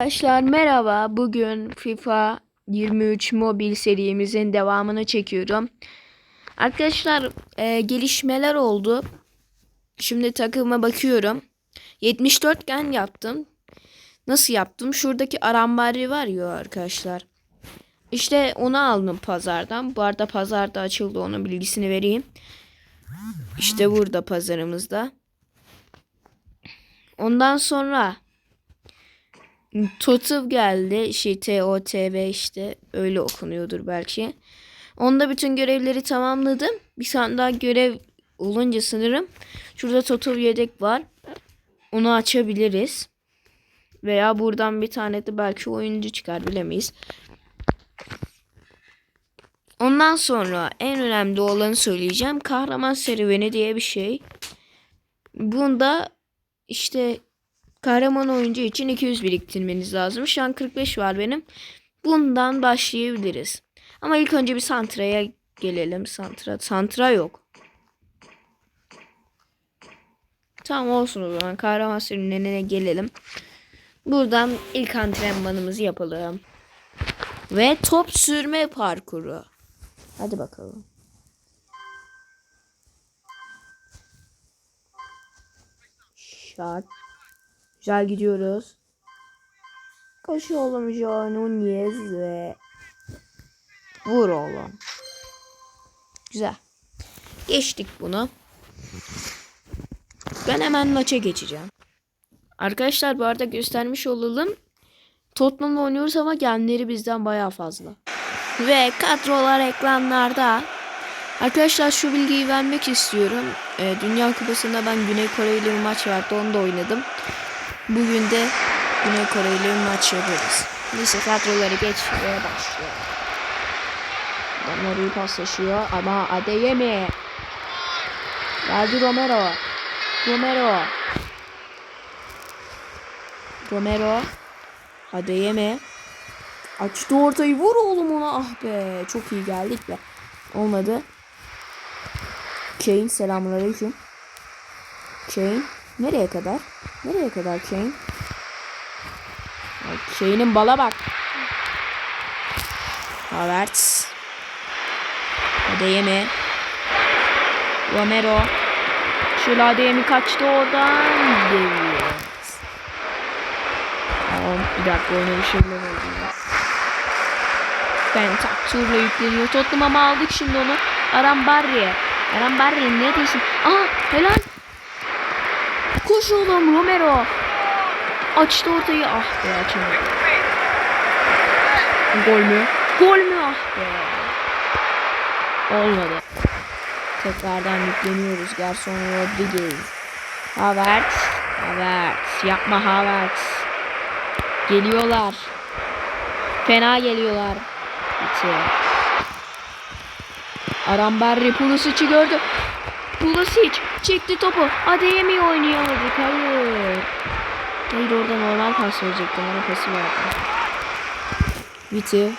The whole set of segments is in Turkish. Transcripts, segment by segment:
Arkadaşlar merhaba. Bugün FIFA 23 mobil serimizin devamını çekiyorum. Arkadaşlar e, gelişmeler oldu. Şimdi takıma bakıyorum. 74 gen yaptım. Nasıl yaptım? Şuradaki arambari var ya arkadaşlar. İşte onu aldım pazardan. Bu arada pazarda açıldı. Onun bilgisini vereyim. İşte burada pazarımızda. Ondan sonra Totiv geldi. Şey T-O-T-V işte öyle okunuyordur belki. Onda bütün görevleri tamamladım. Bir tane daha görev olunca sanırım. Şurada Totiv yedek var. Onu açabiliriz. Veya buradan bir tane de belki oyuncu çıkar bilemeyiz. Ondan sonra en önemli olanı söyleyeceğim. Kahraman serüveni diye bir şey. Bunda işte kahraman oyuncu için 200 biriktirmeniz lazım. Şu an 45 var benim. Bundan başlayabiliriz. Ama ilk önce bir Santra'ya gelelim. Santra, Santra yok. Tamam olsun o zaman. Kahraman serüvenine gelelim. Buradan ilk antrenmanımızı yapalım. Ve top sürme parkuru. Hadi bakalım. Şart. Güzel gidiyoruz. Koş oğlum Joe ve vur oğlum. Güzel. Geçtik bunu. Ben hemen maça geçeceğim. Arkadaşlar bu arada göstermiş olalım. Tottenham'la oynuyoruz ama genleri bizden baya fazla. Ve kadrolar ekranlarda. Arkadaşlar şu bilgiyi vermek istiyorum. Ee, Dünya Kupası'nda ben Güney Kore ile bir maç vardı. Onu da oynadım. Bugün de Güney Kore ile maç yapıyoruz. Neyse kadroları geçmeye başlıyor. Adamlar iyi paslaşıyor ama Adeyemi. Geldi Romero. Romero. Romero. Adeyemi. Açtı ortayı vur oğlum ona. Ah be. Çok iyi geldik be. Olmadı. Kane selamünaleyküm. Kane nereye kadar? Nereye kadar? Ay, Kane'in bala bak. Havertz. Adeyemi. Romero. Şöyle Adeyemi kaçtı oradan. Deviyor. Tamam bir dakika oyuna bir şeyler oldu. Ben takturla yükleniyor. Tottenham ama aldık şimdi onu. Aram Barry. Aram Barry ne diyorsun? Aha helal. Koş oğlum Romero. Açtı ortayı. Ah be açamadı. Gol mü? Gol mü? Ah be. Olmadı. Tekrardan yükleniyoruz. Gerson Rodriguez. Havertz. Havertz. Yapma Havertz. Geliyorlar. Fena geliyorlar. Bitiyor. Aramberri Pulisic'i gördü. Pulisic çekti topu. Adeyemi oynayamadık. Hayır. Hayır orada normal pas verecektim. Ona pası verdim. Viti.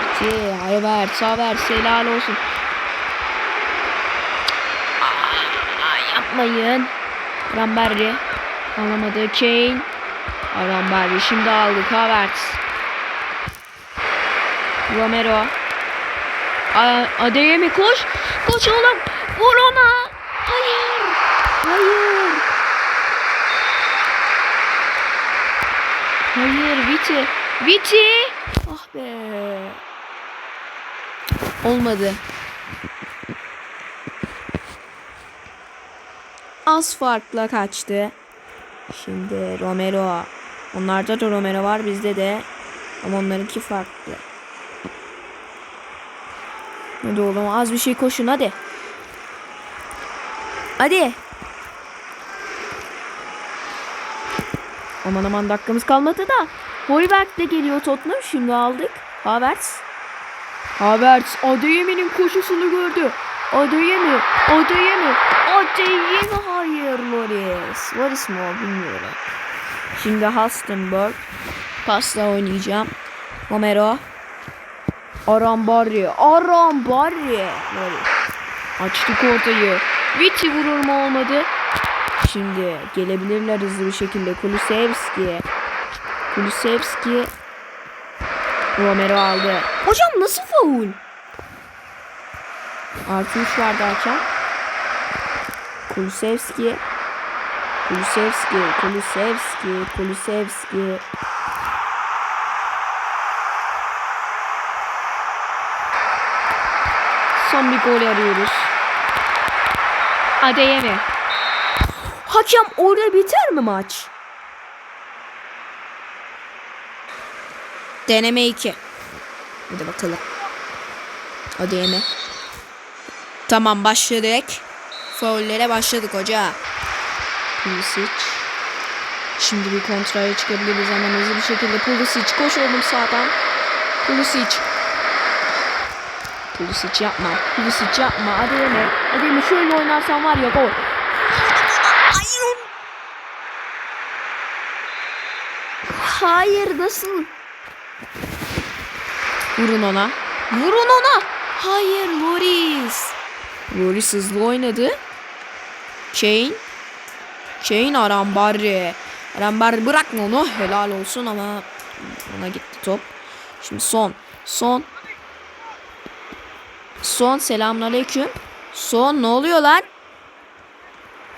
Viti. Havertz. Havertz. Helal olsun. Aa, yapmayın. Aramberri. Alamadı. Kane. Aramberri. Şimdi aldık. Havertz. Romero. Adeyemi koş. Koş oğlum. Vur ona. Hayır. Hayır. Hayır Viti. Viti. Ah be. Olmadı. Az farkla kaçtı. Şimdi Romero. Onlarda da Romero var bizde de. Ama onlarınki farklı. Hadi oğlum az bir şey koşun hadi. Hadi. Aman aman dakikamız kalmadı da. Hoiberg de geliyor Tottenham. Şimdi aldık. Havertz. Havertz Adeyemi'nin koşusunu gördü. Adeyemi. Adeyemi. Adeyemi hayır Loris. Loris mi o bilmiyorum. Şimdi Hastenberg. Pasla oynayacağım. Romero. Arambari. Arambari. Böyle. Açtık ortayı. Viti vurur mu olmadı. Şimdi gelebilirler hızlı bir şekilde. Kulusevski. Kulusevski. Romero aldı. Hocam nasıl faul? Artı 3 var derken. Kulusevski. Kulusevski. Kulusevski. Kulusevski. Son bir gol arıyoruz. Adeyemi. Hakem orada biter mi maç? Deneme 2. Hadi bakalım. Adeyemi. Tamam başladık. Faullere başladık hoca. Pulisic. Şimdi bir kontraya çıkabiliriz hemen hızlı bir şekilde. Pulisic koş oğlum sağdan. Pulisic. Pulisic yapma. Pulisic yapma. Adeyemi. Adeyemi şöyle oynarsan var ya gol. Hayır nasıl? Vurun ona. Vurun ona. Hayır Loris. Loris hızlı oynadı. Kane. Kane Arambarri. Arambarri bırakma onu. Helal olsun ama ona gitti top. Şimdi son. Son. Son selamünaleyküm. Son ne oluyor lan?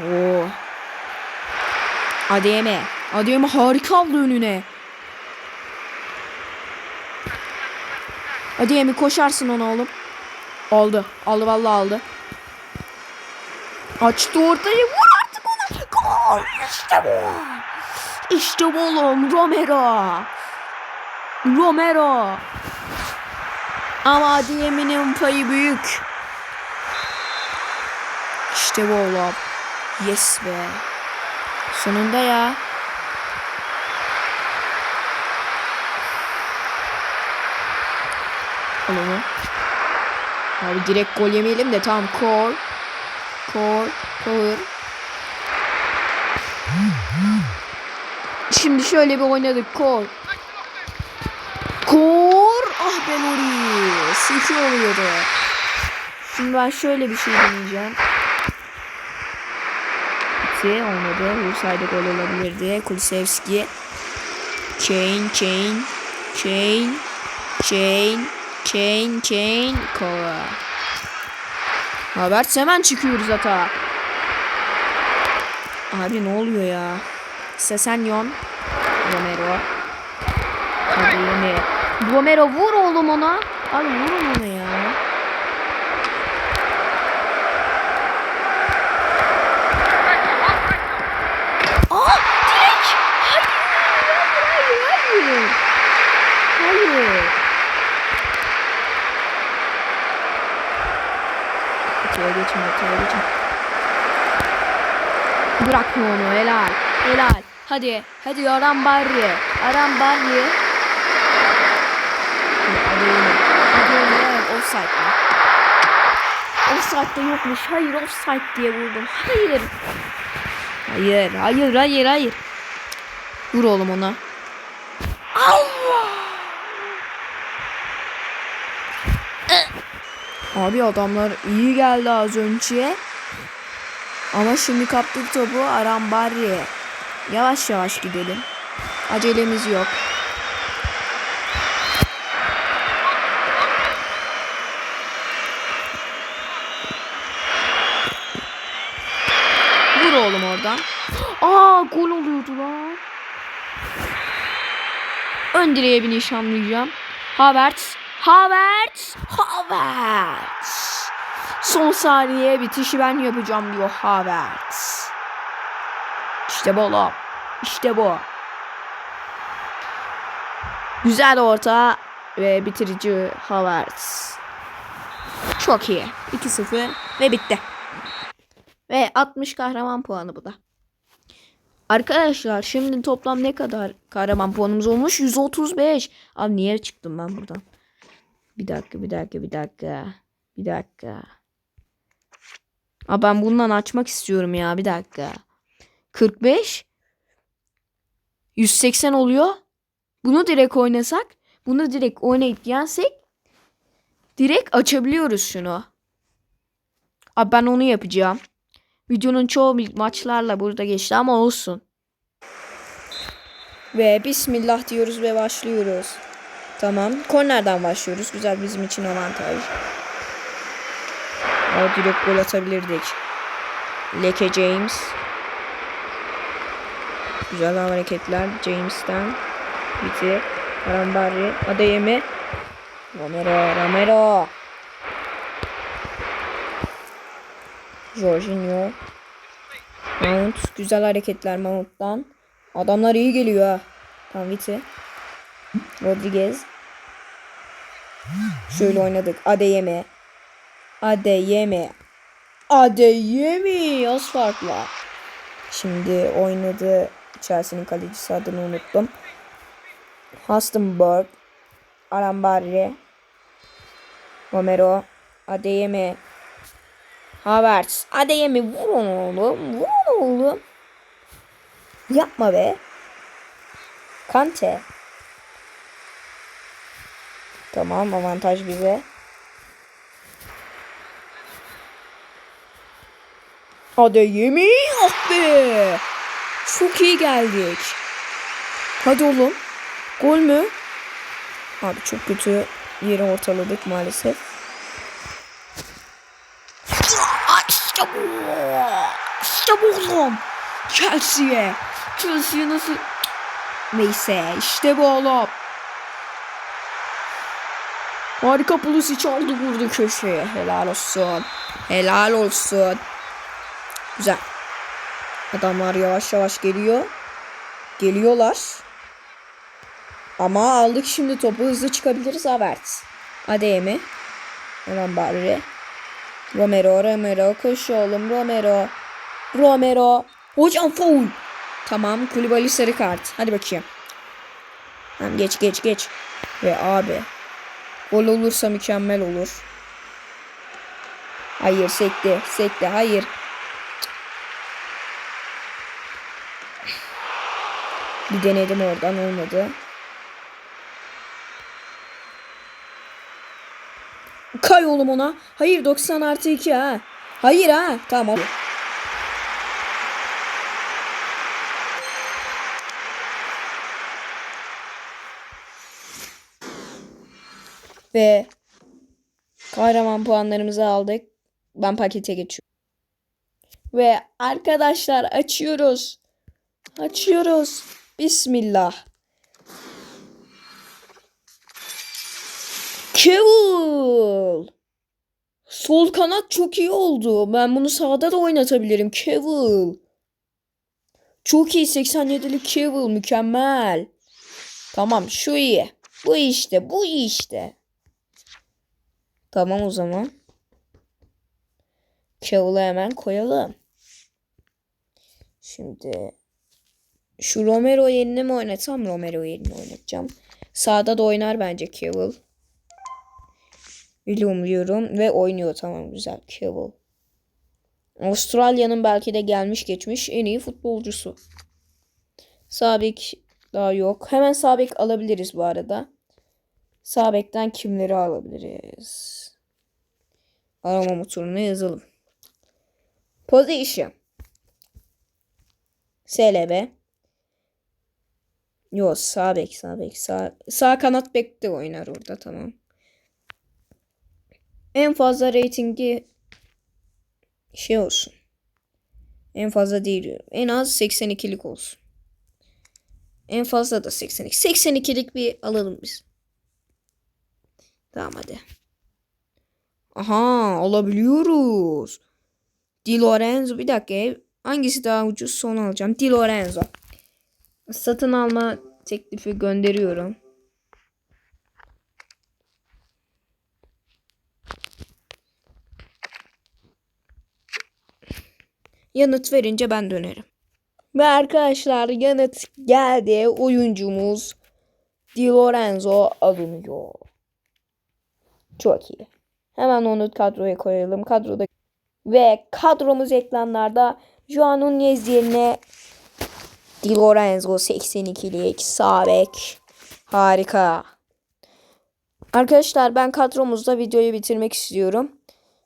Oo. Ademe. Ademe harika aldı önüne. Ademe koşarsın onu oğlum. Aldı. Aldı vallahi aldı. Açtı ortayı. Vur artık ona. Gol. İşte bu. İşte bu oğlum. Romero. Romero. Ama Adeyemin'in payı büyük. İşte bu oğlum. Yes be. Sonunda ya. Onu Abi direkt gol yemeyelim de tam kor. Kor. Kor. Şimdi şöyle bir oynadık kor. Kor. Ah ben orayı. 2 oluyordu. Şimdi ben şöyle bir şey deneyeceğim. 2 olmadı. Vursaydı gol olabilirdi. Kulisevski. Chain, chain, chain, chain, chain, chain, kola. Haber hemen çıkıyoruz ata. Abi ne oluyor ya? Sesenyon. Romero. Hadi Romero. Romero vur oğlum ona. Abi vurun onu ya. Aa direkt. Hayır. Hayır. Hayır. Hayır. Öteye geçme. Öteye geçme. Bırakma onu. Helal. Helal. Hadi. Hadi Aram Barri. Aram Barri. Hadi yine. Hadi yine. Evet, offside mi? Offside de yokmuş. Hayır offside diye vurdum. Hayır. Hayır, hayır, hayır, hayır. Vur oğlum ona. Allah! Abi adamlar iyi geldi az önce. Ama şimdi kaptık topu Arambarri. Yavaş yavaş gidelim. Acelemiz yok. Oğlum oradan. Aa gol oluyordu lan. Ön direğe bir nişanlayacağım. Havertz. Havertz. Havertz. Son saniye bitişi ben yapacağım diyor Havertz. İşte bu oğlum. İşte bu. Güzel orta ve bitirici Havertz. Çok iyi. 2-0 ve bitti. Ve 60 kahraman puanı bu da. Arkadaşlar şimdi toplam ne kadar kahraman puanımız olmuş? 135. Abi niye çıktım ben buradan? Bir dakika bir dakika bir dakika. Bir dakika. Abi ben bundan açmak istiyorum ya bir dakika. 45. 180 oluyor. Bunu direkt oynasak. Bunu direkt oynayıp yensek. Direkt açabiliyoruz şunu. Abi ben onu yapacağım. Videonun çoğu maçlarla burada geçti ama olsun. Ve bismillah diyoruz ve başlıyoruz. Tamam. Kornerden başlıyoruz. Güzel bizim için avantaj. O direkt gol atabilirdik. Leke James. Güzel hareketler James'ten. Biti. Arambari. Adeyemi. Romero. Romero. Jorginho. Mount. Güzel hareketler Mount'tan. Adamlar iyi geliyor ha. Tam Viti. Rodriguez. Şöyle oynadık. Adeyemi. Adeyemi. Adeyemi. Az farkla. Şimdi oynadı. Chelsea'nin kalecisi adını unuttum. Hastenberg. Arambari. Romero. Adeyemi. Havertz. Adeyemi. Vur onu oğlum. Vur onu oğlum. Yapma be. Kante. Tamam avantaj bize. Adeyemi. Ah be. Çok iyi geldik. Hadi oğlum. Gol mü? Abi çok kötü yeri ortaladık maalesef. İşte bu. İşte oğlum. Chelsea'ye. Chelsea'ye nasıl... Neyse işte bu oğlum. Harika Pulisic aldı vurdu köşeye. Helal olsun. Helal olsun. Güzel. Adamlar yavaş yavaş geliyor. Geliyorlar. Ama aldık şimdi topu hızlı çıkabiliriz Havertz. Adeyemi. Hemen bari. Romero, Romero. Koş oğlum Romero. Romero. Hocam foul. Tamam Kulübali sarı kart. Hadi bakayım. Tamam geç geç geç. Ve abi. Gol olursa mükemmel olur. Hayır sekti. Sekti. Hayır. Bir denedim oradan olmadı. Kay oğlum ona. Hayır 90 artı 2 ha. Hayır ha. Tamam. Ve kahraman puanlarımızı aldık. Ben pakete geçiyorum. Ve arkadaşlar açıyoruz. Açıyoruz. Bismillah. Kevul. Sol kanat çok iyi oldu. Ben bunu sağda da oynatabilirim. Kevul. Çok iyi 87'lik Kevul mükemmel. Tamam şu iyi. Bu işte bu işte. Tamam o zaman. Kevul'u hemen koyalım. Şimdi şu Romero yerine mi oynatsam Romero yerine oynatacağım. Sağda da oynar bence Kevul. William'lıyorum ve oynuyor tamam güzel Kevul. Avustralya'nın belki de gelmiş geçmiş en iyi futbolcusu. Sabek daha yok. Hemen Sabek alabiliriz bu arada. Sabek'ten kimleri alabiliriz? Arama motoruna yazalım. Position. SLB. Yok sağ bek sağ bek sağ, sağ kanat bek de oynar orada tamam. En fazla reytingi şey olsun. En fazla değil. En az 82'lik olsun. En fazla da 82. 82'lik bir alalım biz. Tamam hadi. Aha alabiliyoruz. Di Lorenzo bir dakika. Hangisi daha ucuz son alacağım. Di Lorenzo. Satın alma teklifi gönderiyorum. Yanıt verince ben dönerim. Ve arkadaşlar yanıt geldi. Oyuncumuz Di Lorenzo alınıyor. Çok iyi. Hemen onu kadroya koyalım. Kadroda ve kadromuz ekranlarda Juan Nunez yerine Di Lorenzo 82'lik sağ. Harika. Arkadaşlar ben kadromuzda videoyu bitirmek istiyorum.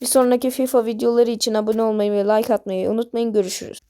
Bir sonraki FIFA videoları için abone olmayı ve like atmayı unutmayın. Görüşürüz.